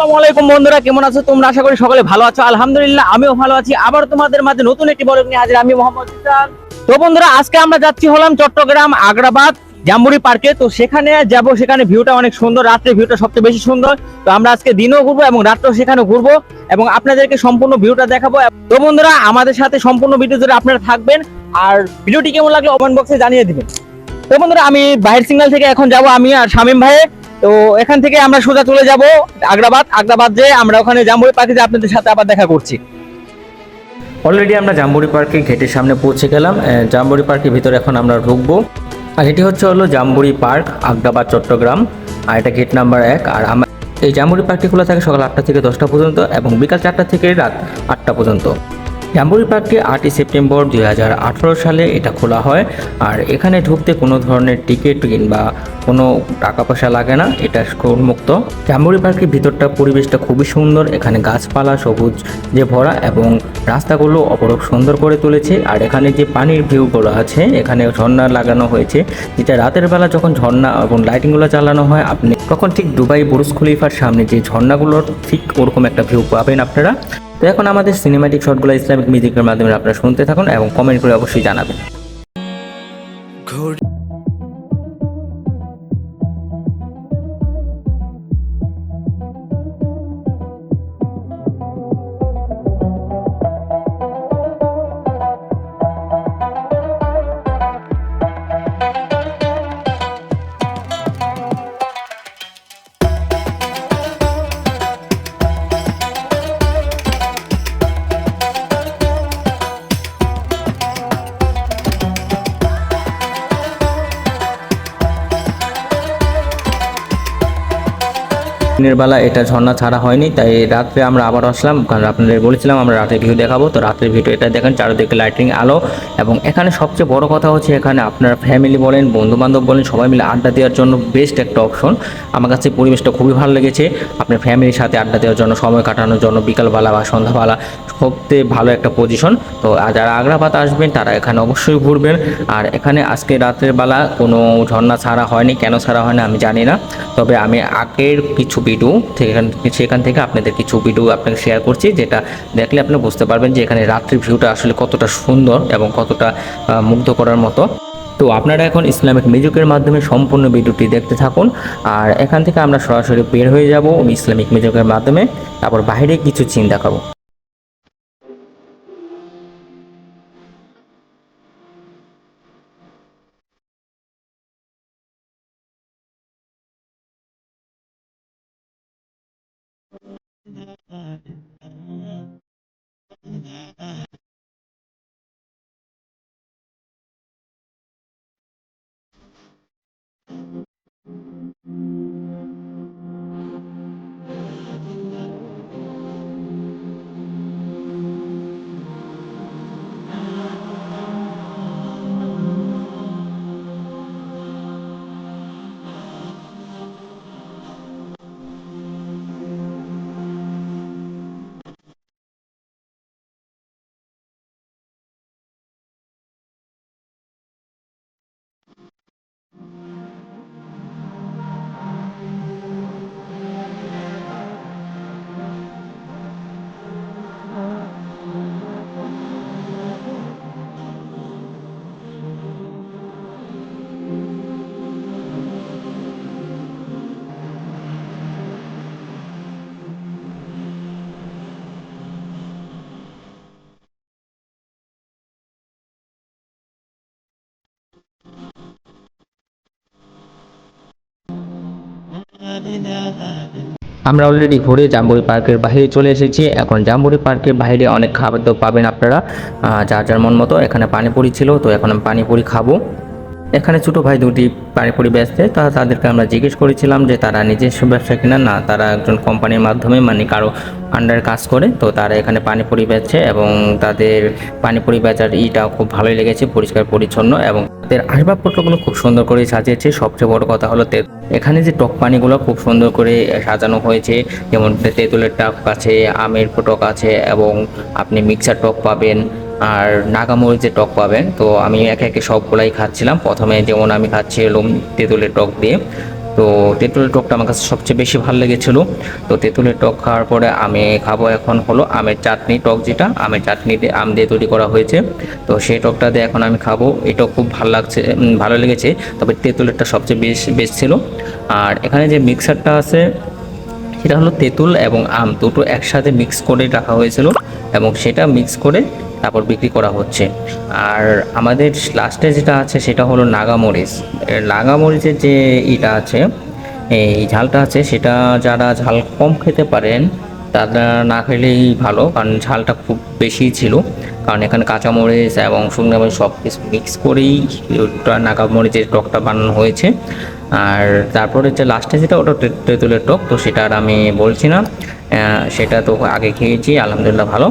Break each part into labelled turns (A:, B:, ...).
A: আসসালামু আলাইকুম বন্ধুরা, কেমন আছো তোমরা? আশা করি সকলে ভালো আছো। আলহামদুলিল্লাহ, আমিও ভালো আছি। আবার তোমাদের মাঝে নতুন একটি বড় নিয়ে হাজির আমি মোহাম্মদ ইসরান তো বন্ধুরা, আজকে আমরা যাচ্ছি হলাম চট্টগ্রাম আগ্রাবাদ জাম্বুরি পার্কে। তো সেখানে যাব, সেখানে ভিউটা অনেক সুন্দর, রাত্রে ভিউটা সবচেয়ে বেশি সুন্দর। তো আমরা আজকে দিনও ঘুরবো এবং রাত্রেও সেখানে ঘুরবো এবং আপনাদেরকে সম্পূর্ণ ভিউটা দেখাবো। তো বন্ধুরা, আমাদের সাথে সম্পূর্ণ ভিডিও জুড়ে আপনারা থাকবেন। আর ভিডিওটি কেমন লাগল, কমেন্ট বক্সে জানিয়ে দিবেন। তো বন্ধুরা, আমি বাহির সিগন্যাল থেকে এখন যাব, আমি আর শামিম ভাই। তো এখান থেকে আমরা সোজা চলে যাব আগ্রাবাদ। আগ্রাবাদ যে আমরা ওখানে জাম্বুরি পার্কে যে আপনাদের সাথে আবার দেখা করছি। অলরেডি আমরা জাম্বুরি পার্কে গেটের সামনে পৌঁছে গেলাম। জাম্বুরি পার্কের ভিতরে এখন আমরা ঢুকবো। আর এটি হচ্ছে হলো জাম্বুরি পার্ক, আগ্রাবাদ, চট্টগ্রাম। আর এটা গেট নাম্বার এক। আর আমার এই জাম্বুরি পার্কটি খোলা থাকে সকাল আটটা থেকে দশটা পর্যন্ত এবং বিকাল চারটা থেকে রাত আটটা পর্যন্ত। জাম্বুরি পার্কটি আটই সেপ্টেম্বর দুই হাজার আঠারো সালে এটা খোলা হয়। আর এখানে ঢুকতে কোনো ধরনের টিকিট কিংবা কোনো টাকা পয়সা লাগে না, এটা মুক্ত জাম্বুরি পার্কের ভিতরটা, পরিবেশটা খুবই সুন্দর। এখানে গাছপালা, সবুজ যে ভরা এবং রাস্তাগুলো অপরূপ সুন্দর করে তুলেছে। আর এখানে যে পানির ভিউগুলো আছে, এখানে ঝর্ণা লাগানো হয়েছে। যেটা রাতের বেলা যখন ঝর্ণা এবং লাইটিংগুলো চালানো হয়, আপনি তখন ঠিক দুবাই বুরুজ খলিফার সামনে যে ঝর্ণাগুলোর ঠিক ওরকম একটা ভিউ পাবেন আপনারা। তো এখন আমাদের সিনেমাটিক শটগুলো ইসলামিক মিউজিকের মাধ্যমে আপনারা শুনতে থাকুন এবং কমেন্ট করে অবশ্যই জানাবেন। দিনের বেলা এটা ঝর্ণা ছাড়া হয়নি, তাই রাত্রে আমরা আবার আসলাম। কারণ আপনাদের বলেছিলাম, আমরা রাতের ভিউ দেখাবো। তো রাতের ভিডিও এটা দেখেন, চারিদিকে লাইটিং আলো। এবং এখানে সবচেয়ে বড় কথা হচ্ছে, এখানে আপনার ফ্যামিলি বলেন, বন্ধুবান্ধব বলেন, সবাই মিলে আড্ডা দেওয়ার জন্য বেস্ট একটা অপশন আমার কাছে পরিবেশটা খুবই ভালো লেগেছে। আপনার ফ্যামিলির সাথে আড্ডা দেওয়ার জন্য, সময় কাটানোর জন্য, বিকালবেলা বা সন্ধ্যাবেলা সবচেয়ে ভালো একটা পজিশন তো যারা আগ্রাবাদ আসবেন, তারা এখানে অবশ্যই ঘুরবেন। আর এখানে আজকে রাতের বেলা কোনো ঝর্ণা ছাড়া হয়নি, কেন ছাড়া হয়নি আমি জানি না। তবে আমি আগের কিছু ভিডিও সেখান সেখান থেকে আপনাদের কিছু ভিডিও আপনাকে শেয়ার করছি, যেটা দেখলে আপনি বুঝতে পারবেন যে এখানে রাত্রির ভিউটা আসলে কতটা সুন্দর এবং কতটা মুগ্ধ করার মতো। তো আপনারা এখন ইসলামিক মিউজিকের মাধ্যমে সম্পূর্ণ ভিডিওটি দেখতে থাকুন। আর এখান থেকে আমরা সরাসরি বের হয়ে যাব ইসলামিক মিউজিকের মাধ্যমে। তারপর বাইরে কিছু চিন দেখাবো। আমরা অলরেডি ঘুরে জাম্বুরি পার্কের বাইরে চলে এসেছি। এখন জাম্বুরি পার্কের বাইরে অনেক খাবার তো পাবেন আপনারা। যার যার মন মতো এখানে পানিপুরি ছিল, তো এখন আমি পানিপুরি খাব। এখানে ছোটো ভাই দুটি পানিপুরি বেচতে তা তাদেরকে আমরা জিজ্ঞেস করেছিলাম যে তারা নিজস্ব ব্যবসা কিনা, না, তারা একজন কোম্পানির মাধ্যমে মানে কারও আন্ডারে কাজ করে, তো তারা এখানে পানিপুরি বেচছে এবং তাদের পানিপুরি বেচার ইটা খুব ভালোই লেগেছে, পরিষ্কার, পরিচ্ছন্ন এবং তাদের আসবাবপত্রগুলো খুব সুন্দর করে সাজিয়েছে। সবচেয়ে বড় কথা হলো এখানে যে টক পানিগুলো খুব সুন্দর করে সাজানো হয়েছে, যেমন তেঁতুলের টক আছে, আমের টক আছে এবং আপনি মিক্সার টক পাবেন আর নাগামরিচের টক পাবেন, তো আমি একে একে সবগুলাই খাচ্ছিলাম। প্রথমে যেমন আমি খাচ্ছিলাম তেঁতুলের টক দিয়ে। তো তো তেঁতুলের টকটা আমার কাছে সবচেয়ে বেশি ভালো লেগেছিল। তো তেঁতুলের টক খাওয়ার পরে আমি খাব এখন হলো আমের চাটনি টক যেটা, আমের চাটনি দিয়ে আম দিয়ে তৈরি করা হয়েছে। তো সেই টকটা দিয়ে এখন আমি খাব। এটাও খুব ভালো লাগছে ভালো লেগেছে। তবে তেঁতুলেরটা সবচেয়ে বেশ বেশ ছিল। আর এখানে যে মিক্সারটা আছে সেটা হলো তেঁতুল এবং আম দুটো একসাথে মিক্স করে রাখা হয়েছিল এবং সেটা মিক্স করে তারপর বিক্রি করা হচ্ছে। আর আমাদের লাস্টে যেটা আছে সেটা হলো নাগামরিচ। নাগামরিচের যে ইটা আছে, এই ঝালটা আছে, সেটা যারা ঝাল কম খেতে পারেন, তারা না খেলেই ভালো, কারণ ঝালটা খুব বেশি ছিল। কারণ এখানে কাঁচামরিচ এবং শুকনো সব কিছু মিক্স করেই নাগামরিচের টকটা বানানো হয়েছে। আর তারপরে যে লাস্টে যেটা, ওটা তেঁতুলের টক তো সেটা আর আমি বলছি না। সেটা তো আগে খেয়েছি, আলহামদুলিল্লাহ ভালো।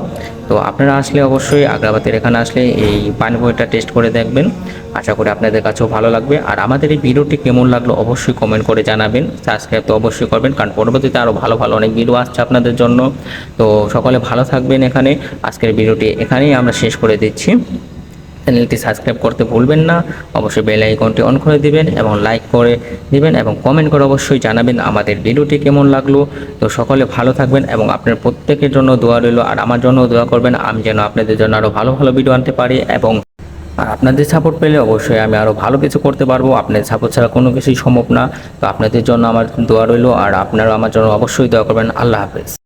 A: তো আপনারা আসলে অবশ্যই আগ্রাবাদের এখানে আসলে এই পানিপুরিটা টেস্ট করে দেখবেন। আশা করি আপনাদের কাছেও ভালো লাগবে। আর আমাদের এই ভিডিওটি কেমন লাগল অবশ্যই কমেন্ট করে জানাবেন। সাবস্ক্রাইব তো অবশ্যই করবেন, কারণ পরবর্তীতে আরও ভালো ভালো অনেক ভিডিও আসছে আপনাদের জন্য। তো সকলে ভালো থাকবেন এখানে। আজকের ভিডিওটি এখানেই আমরা শেষ করে দিচ্ছি। চ্যানেলটি সাবস্ক্রাইব করতে ভুলবেন না। অবশ্যই বেল আইকনটি অন করে দিবেন এবং লাইক করে দিবেন এবং কমেন্ট করে অবশ্যই জানাবেন আমাদের ভিডিওটি কেমন লাগল। তো সকলে ভালো থাকবেন এবং আপনার প্রত্যেকের জন্য দোয়া রইল। আর আমার জন্য দোয়া করবেন। আমি যেন আপনাদের জন্য আরও ভালো ভালো ভিডিও আনতে পারি এবং আর আপনাদের সাপোর্ট পেলে অবশ্যই আমি আরও ভালো কিছু করতে পারব। আপনাদের সাপোর্ট ছাড়া কোনো কিছুই সম্ভব না। তো আপনাদের জন্য আমার দোয়া রইল। আর আপনারা আমার জন্য অবশ্যই দোয়া করবেন। আল্লাহ হাফেজ।